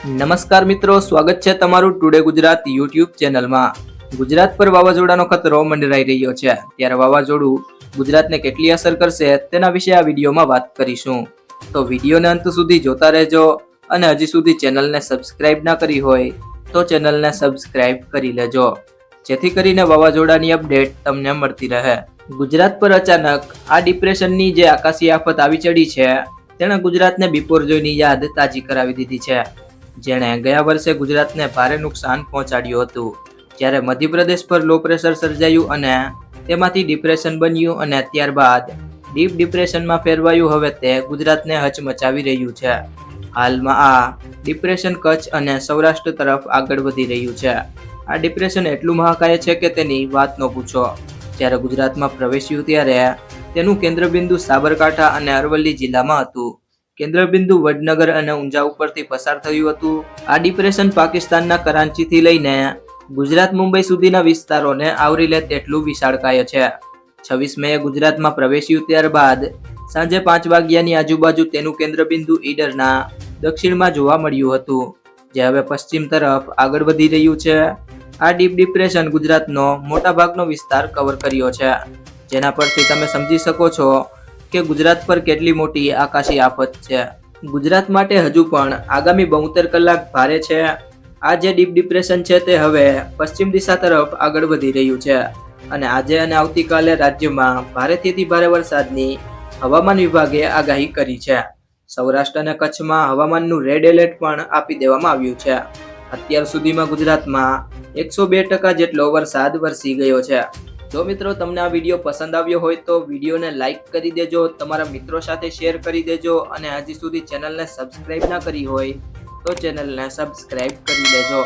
નમસ્કાર મિત્રો, સ્વાગત છે તમારું ટુડે ગુજરાત યુટ્યુબ ચેનલમાં. ગુજરાત પર વાવાઝોડાનો ખતરો મંડરાઈ રહ્યો છે. ત્યારે વાવાઝોડું ગુજરાતને કેટલી અસર કરશે તેના વિશે આ વિડીયોમાં વાત કરીશું. તો વિડીયોને અંત સુધી જોતા રહેજો અને હજી સુધી ચેનલને સબસ્ક્રાઇબ ના કરી હોય તો ચેનલને સબસ્ક્રાઇબ કરી લેજો. જેથી કરીને વાવાઝોડાની અપડેટ તમને મળતી રહે. ગુજરાત પર અચાનક આ ડિપ્રેશનની જે આકાશી આફત આવી ચડી છે, તેણે ગુજરાતને બિપોર જોઈની યાદ તાજી કરાવી દીધી છે. જેણે ગયા વર્ષે ગુજરાતને ભારે નુકસાન પહોંચાડ્યું હતું. જ્યારે મધ્યપ્રદેશ પર લો પ્રેશર સર્જાયું અને તેમાંથી ડિપ્રેશન બન્યું અને ત્યારબાદ ડીપ ડિપ્રેશનમાં ફેરવાયું, હવે તે ગુજરાતને હચમચાવી રહ્યું છે. હાલમાં આ ડિપ્રેશન કચ્છ અને સૌરાષ્ટ્ર તરફ આગળ વધી રહ્યું છે. આ ડિપ્રેશન એટલું મહાકાય છે કે તેની વાત ન પૂછો. જ્યારે ગુજરાતમાં પ્રવેશ્યું ત્યારે તેનું કેન્દ્રબિંદુ સાબરકાંઠા અને અરવલ્લી જિલ્લામાં હતું. કેન્દ્રબિંદુ વડનગર અને ઊંઝા ઉપરથી પસાર થયું હતું. આ ડિપ્રેશન પાકિસ્તાનના કરાંચીથી લઈને ગુજરાત મુંબઈ સુધીના વિસ્તારોને આવરી લે તેટલું વિશાળકાય છે. છવ્વીસ મે ગુજરાતમાં પ્રવેશ્યું ત્યારબાદ સાંજે પાંચ વાગ્યાની આજુબાજુ તેનું કેન્દ્રબિંદુ ઈડરના દક્ષિણમાં જોવા મળ્યું હતું, જે હવે પશ્ચિમ તરફ આગળ વધી રહ્યું છે. આ ડીપ ડિપ્રેશન ગુજરાતનો મોટા ભાગનો વિસ્તાર કવર કર્યો છે. જેના પરથી તમે સમજી શકો છો કે ગુજરાત પર કેટલી મોટી આકાશી આફત છે? ગુજરાત માટે હજુ પણ આગામી બોતેર કલાક ભારે છે. આ જે ડીપ ડિપ્રેશન છે તે હવે પશ્ચિમ દિશા તરફ આગળ વધી રહ્યું છે. અને આજે અને આવતીકાલે રાજ્યમાં ભારેથી ભારે વરસાદની હવામાન વિભાગે આગાહી કરી છે. સૌરાષ્ટ્ર અને કચ્છમાં હવામાનનું રેડ એલર્ટ પણ આપી દેવામાં આવ્યું છે. અત્યાર સુધીમાં ગુજરાતમાં એકસો બે ટકા જેટલો વરસાદ વરસી ગયો છે. જો મિત્રો તમને આ વીડિયો પસંદ આવ્યો હોય તો વિડીયોને લાઇક કરી દેજો, તમારા મિત્રો સાથે શેર કરી દેજો અને હજી સુધી ચેનલને સબસ્ક્રાઈબ ના કરી હોય તો ચેનલને સબસ્ક્રાઈબ કરી દેજો.